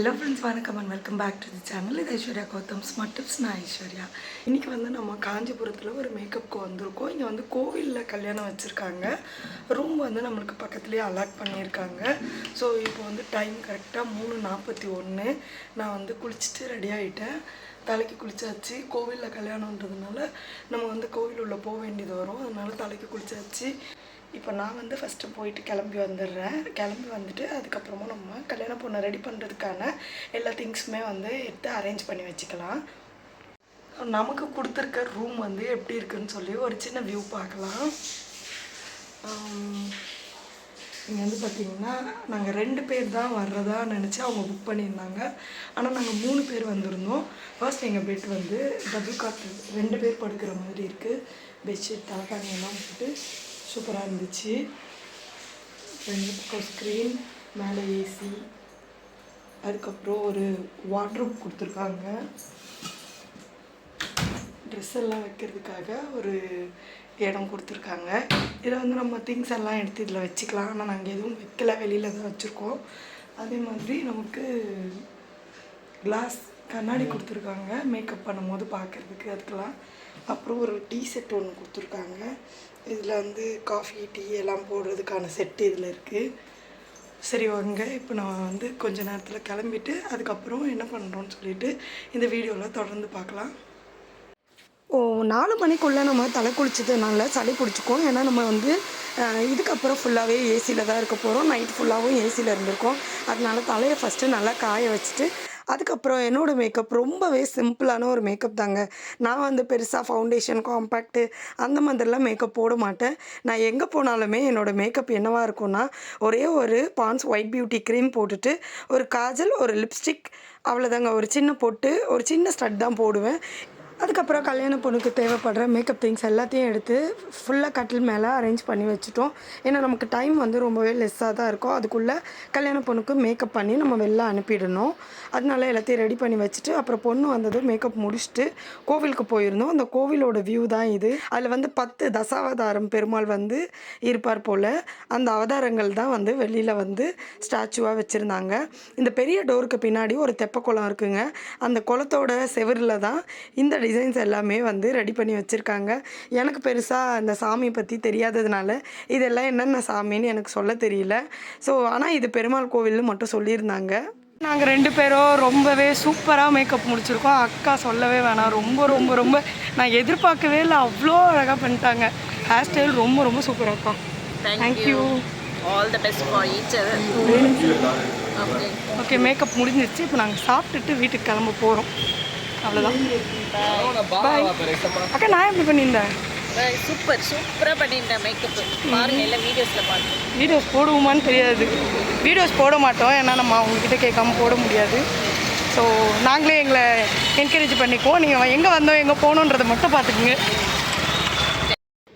Hello friends வணக்கம் and welcome back to the channel இது Aishwarya Gautham smart tips நான் ஐஸ்வர்யா. இன்றைக்கி வந்து நம்ம காஞ்சிபுரத்தில் ஒரு மேக்கப்க்கு வந்திருக்கோம். இங்கே வந்து கோவிலில் கல்யாணம் வச்சுருக்காங்க. ரூம் வந்து நம்மளுக்கு பக்கத்துலேயே அலாட் பண்ணியிருக்காங்க. ஸோ இப்போ வந்து டைம் கரெக்டாக மூணு நாற்பத்தி ஒன்று நான் வந்து குளிச்சுட்டு ரெடி ஆகிட்டேன் தலைக்கு குளிச்சாச்சு. கோவிலில் கல்யாணன்றதுனால நம்ம வந்து கோவில் உள்ளே போக வேண்டியது வரும். அதனால தலைக்கு குளிச்சாச்சு. இப்போ நான் வந்து ஃபஸ்ட்டு போயிட்டு கிளம்பி வந்துடுறேன். கிளம்பி வந்துட்டு அதுக்கப்புறமா நம்ம கல்யாண பொண்ணை ரெடி பண்ணுறதுக்கான எல்லா திங்ஸுமே வந்து எடுத்து அரேஞ்ச் பண்ணி வச்சுக்கலாம். நமக்கு கொடுத்துருக்க ரூம் வந்து எப்படி இருக்குன்னு சொல்லி ஒரு சின்ன வியூ பார்க்கலாம். இங்கே வந்து பார்த்தீங்கன்னா நாங்கள் ரெண்டு பேர் தான் வர்றதா நினச்சி அவங்க புக் பண்ணியிருந்தாங்க. ஆனால் நாங்கள் மூணு பேர் வந்திருந்தோம். ஃபர்ஸ்ட் எங்கள் பெட் வந்து டபுள் காட் ரெண்டு பேர் படுக்கிற மாதிரி இருக்குது பெட்ஷீட் தலைக்காணி எல்லாம் போட்டு சூப்பராக இருந்துச்சு. ரெண்டு பக்கம் ஸ்க்ரீன் மேலே ஏசி அதுக்கப்புறம் ஒரு வாட்ரூப் கொடுத்துருக்காங்க. ட்ரெஸ் எல்லாம் வைக்கிறதுக்காக ஒரு இடம் கொடுத்துருக்காங்க. இதில் வந்து நம்ம திங்ஸ் எல்லாம் எடுத்து இதில் வச்சுக்கலாம். ஆனால் நாங்கள் எதுவும் வைக்கல. வெளியில் தான் வச்சுருக்கோம். அதே மாதிரி நமக்கு கிளாஸ் கண்ணாடி கொடுத்துருக்காங்க. மேக்கப் பண்ணும்போது பார்க்குறதுக்கு அதுக்கெல்லாம் அப்புறம் ஒரு டீ செட் ஒன்று கொடுத்துருக்காங்க. இதில் வந்து காஃபி டீ எல்லாம் போடுறதுக்கான செட்டு இதில் இருக்குது சரி வாங்க. இப்போ நான் வந்து கொஞ்ச நேரத்தில் கிளம்பிட்டு அதுக்கப்புறம் என்ன பண்ணுறோன்னு சொல்லிட்டு இந்த வீடியோவில் தொடர்ந்து பார்க்கலாம். ஓ நாலு மணிக்குள்ளே நம்ம தலை குளிச்சதுனால சளி பிடிச்சிக்கும். ஏன்னா நம்ம வந்து இதுக்கப்புறம் ஃபுல்லாகவே ஏசியில் தான் இருக்க போகிறோம் நைட் ஃபுல்லாகவும் ஏசியில் இருந்திருக்கோம். அதனால தலையை ஃபஸ்ட்டு நல்லா காய வச்சுட்டு அதுக்கப்புறம் என்னோடய மேக்கப் ரொம்பவே சிம்பிளான ஒரு மேக்கப் தாங்க. நான் வந்து பெருசாக ஃபவுண்டேஷன் காம்பேக்ட்டு அந்த மாதிரிலாம் மேக்கப் போட மாட்டேன். நான் எங்கே போனாலுமே என்னோடய மேக்கப் என்னவாக இருக்கும்னா ஒரே ஒரு பான்ஸ் ஒயிட் பியூட்டி க்ரீம் போட்டுட்டு ஒரு காஜல் ஒரு லிப்ஸ்டிக் அவ்வளோதாங்க ஒரு சின்ன பொட்டு ஒரு சின்ன ஸ்டட் தான் போடுவேன். அதுக்கப்புறம் கல்யாண பொண்ணுக்கு தேவைப்படுற மேக்கப் திங்ஸ் எல்லாத்தையும் எடுத்து ஃபுல்லாக கட்டில் மேலே அரேஞ்ச் பண்ணி வச்சுட்டோம். ஏன்னா நமக்கு டைம் வந்து ரொம்பவே லெஸ்ஸாக தான் இருக்கும். அதுக்குள்ளே கல்யாண பொண்ணுக்கு மேக்கப் பண்ணி நம்ம வெளில அனுப்பிடணும். அதனால எல்லாத்தையும் ரெடி பண்ணி வச்சுட்டு அப்புறம் பொண்ணு வந்ததும் மேக்கப் முடிச்சுட்டு கோவிலுக்கு போயிருந்தோம். அந்த கோவிலோட வியூ தான் இது. அதில் வந்து பத்து தசாவதாரம் பெருமாள் வந்து இருப்பார் போல். அந்த அவதாரங்கள் தான் வந்து வெளியில் வந்து ஸ்டாச்சுவாக வச்சுருந்தாங்க. இந்த பெரிய டோருக்கு பின்னாடி ஒரு தெப்ப குளம் இருக்குங்க. அந்த குளத்தோட செவரில் தான் இந்த டிசைன்ஸ் எல்லாமே வந்து ரெடி பண்ணி வச்சுருக்காங்க. எனக்கு பெருசாக அந்த சாமியை பற்றி தெரியாததுனால இதெல்லாம் என்னென்ன சாமின்னு எனக்கு சொல்ல தெரியல. ஸோ ஆனால் இது பெருமாள் கோவில்னு மட்டும் சொல்லியிருந்தாங்க. நாங்கள் ரெண்டு பேரும் ரொம்பவே சூப்பராக மேக்கப் முடிச்சிருக்கோம். அக்கா சொல்லவே வேணாம். ரொம்ப ரொம்ப ரொம்ப நான் எதிர்பார்க்கவே இல்லை. அவ்வளோ அழகாக பண்ணிட்டாங்க. ஹேர் ஸ்டைல் ரொம்ப ரொம்ப சூப்பராக இருக்கும் thank you all the best for each okay makeup முடிஞ்சிருச்சு. இப்போ நாங்கள் சாப்பிட்டுட்டு வீட்டுக்கு கிளம்ப போகிறோம் அவ்வளோதான் பாய் அக்கா நான் எப்படி பண்ணியிருந்தேன்? சூப்பர் சூப்பராக பண்ணிட்டேன் மேக்கப் பாருங்க எல்லாம் வீடியோஸில் பாருங்க. வீடியோஸ் போடுவோமான்னு தெரியாது. வீடியோஸ் போட மாட்டோம் ஏன்னா நம்ம அவங்கக்கிட்ட கேட்காம போட முடியாது. ஸோ நாங்களே எங்களை என்கரேஜ் பண்ணிக்குவோம். நீங்கள் எங்கே வந்தோம் எங்கே போகணுன்றதை மட்டும் பார்த்துக்குங்க.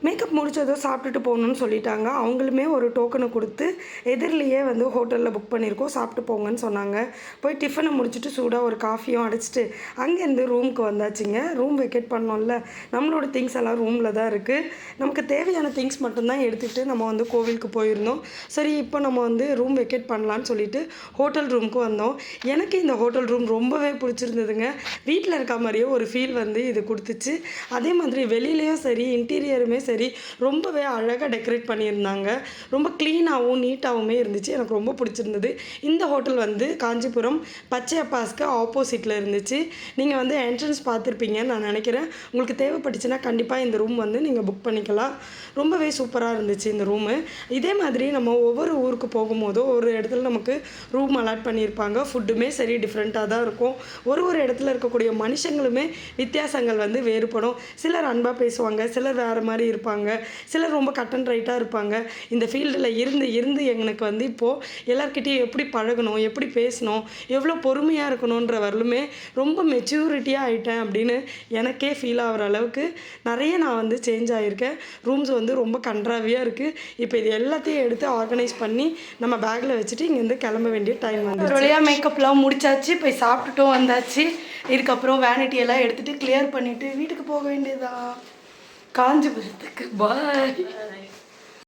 மேக்கப் முடிச்சதும் சாப்பிட்டுட்டு போகணுன்னு சொல்லிட்டாங்க. அவங்களுமே ஒரு டோக்கனை கொடுத்து எதிரிலேயே வந்து ஹோட்டலில் புக் பண்ணியிருக்கோம் சாப்பிட்டு போங்கன்னு சொன்னாங்க. போய் டிஃபனை முடிச்சுட்டு சூடாக ஒரு காஃபியும் அடிச்சிட்டு அங்கேருந்து ரூமுக்கு வந்தாச்சுங்க. ரூம் வெக்கேட் பண்ணோம்ல. நம்மளோட திங்ஸ் எல்லாம் ரூமில் தான் இருக்குது நமக்கு தேவையான திங்ஸ் மட்டும்தான் எடுத்துகிட்டு நம்ம வந்து கோவிலுக்கு போயிருந்தோம். சரி இப்போ நம்ம வந்து ரூம் வெக்கேட் பண்ணலான்னு சொல்லிட்டு ஹோட்டல் ரூமுக்கு வந்தோம். எனக்கு இந்த ஹோட்டல் ரூம் ரொம்பவே பிடிச்சிருந்ததுங்க. வீட்டில் இருக்க மாதிரியே ஒரு ஃபீல் வந்து இது கொடுத்துச்சு. அதே மாதிரி வெளியிலையும் சரி இன்டீரியருமே சரி சரி ரொம்பவே அழகாக டெக்கரேட் பண்ணியிருந்தாங்க. ரொம்ப க்ளீனாகவும் நீட்டாகவுமே இருந்துச்சு. எனக்கு ரொம்ப பிடிச்சிருந்தது. இந்த ஹோட்டல் வந்து காஞ்சிபுரம் பச்சையப்பாஸ்க்கு ஆப்போசிட்டில் இருந்துச்சு. நீங்கள் வந்து என்ட்ரன்ஸ் பார்த்துருப்பீங்கன்னு நான் நினைக்கிறேன். உங்களுக்கு தேவைப்பட்டுச்சுன்னா கண்டிப்பாக இந்த ரூம் வந்து நீங்கள் புக் பண்ணிக்கலாம். ரொம்பவே சூப்பராக இருந்துச்சு இந்த ரூமு இதே மாதிரி நம்ம ஒவ்வொரு ஊருக்கு போகும்போதோ ஒரு இடத்துல நமக்கு ரூம் அலாட் பண்ணியிருப்பாங்க. ஃபுட்டுமே சரி டிஃப்ரெண்ட்டாக தான் இருக்கும். ஒரு ஒரு இடத்துல இருக்கக்கூடிய மனுஷங்களுமே வித்தியாசங்கள் வந்து வேறுபடும். சிலர் அன்பாக பேசுவாங்க சிலர் வேறு மாதிரி இருப்பாங்க. சிலர் ரொம்ப கட் அண்ட் ரைட்டாக இருப்பாங்க. இந்த ஃபீல்டில் இருந்து இருந்து எனக்கு வந்து இப்போது எல்லார்கிட்டயும் எப்படி பழகணும் எப்படி பேசணும் எவ்வளோ பொறுமையாக இருக்கணுன்ற வரலுமே ரொம்ப மெச்சூரிட்டியாக ஆகிட்டேன் அப்படின்னு எனக்கே ஃபீல் ஆகிற அளவுக்கு நிறைய நான் வந்து சேஞ்ச் ஆகியிருக்கேன் ரூம்ஸ் வந்து ரொம்ப கன்றாவியாக இருக்குது இப்போ இது எல்லாத்தையும் எடுத்து ஆர்கனைஸ் பண்ணி நம்ம பேக்கில் வச்சுட்டு இங்கேருந்து கிளம்ப வேண்டிய டைம் வந்து ஒரு வழியாக மேக்கப்லாம் முடிச்சாச்சு போய் சாப்பிட்டுட்டும் வந்தாச்சு. இதுக்கப்புறம் வேனிட்டி எல்லாம் எடுத்துகிட்டு கிளியர் பண்ணிவிட்டு வீட்டுக்கு போக வேண்டியதா காஞ்சிபுரத்துக்கு பாய்